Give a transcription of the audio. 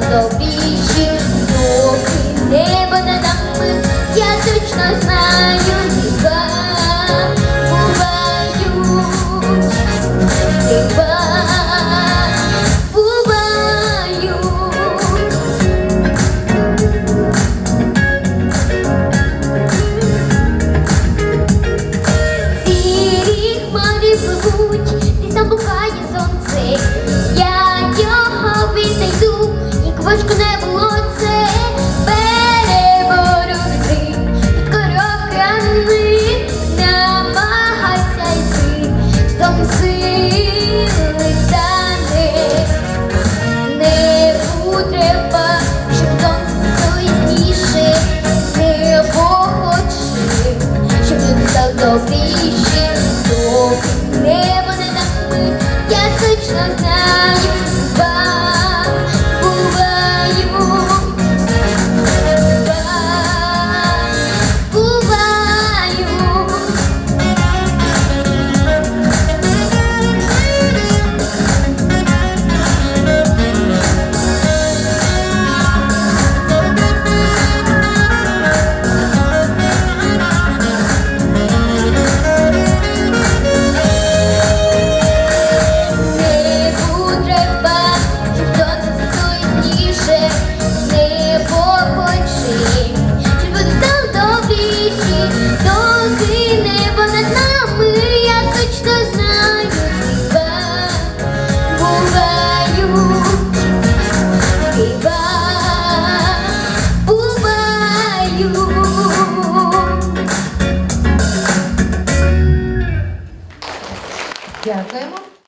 стало більше доки небо над нами, я точно знаю. Бочку не було. Дякуємо.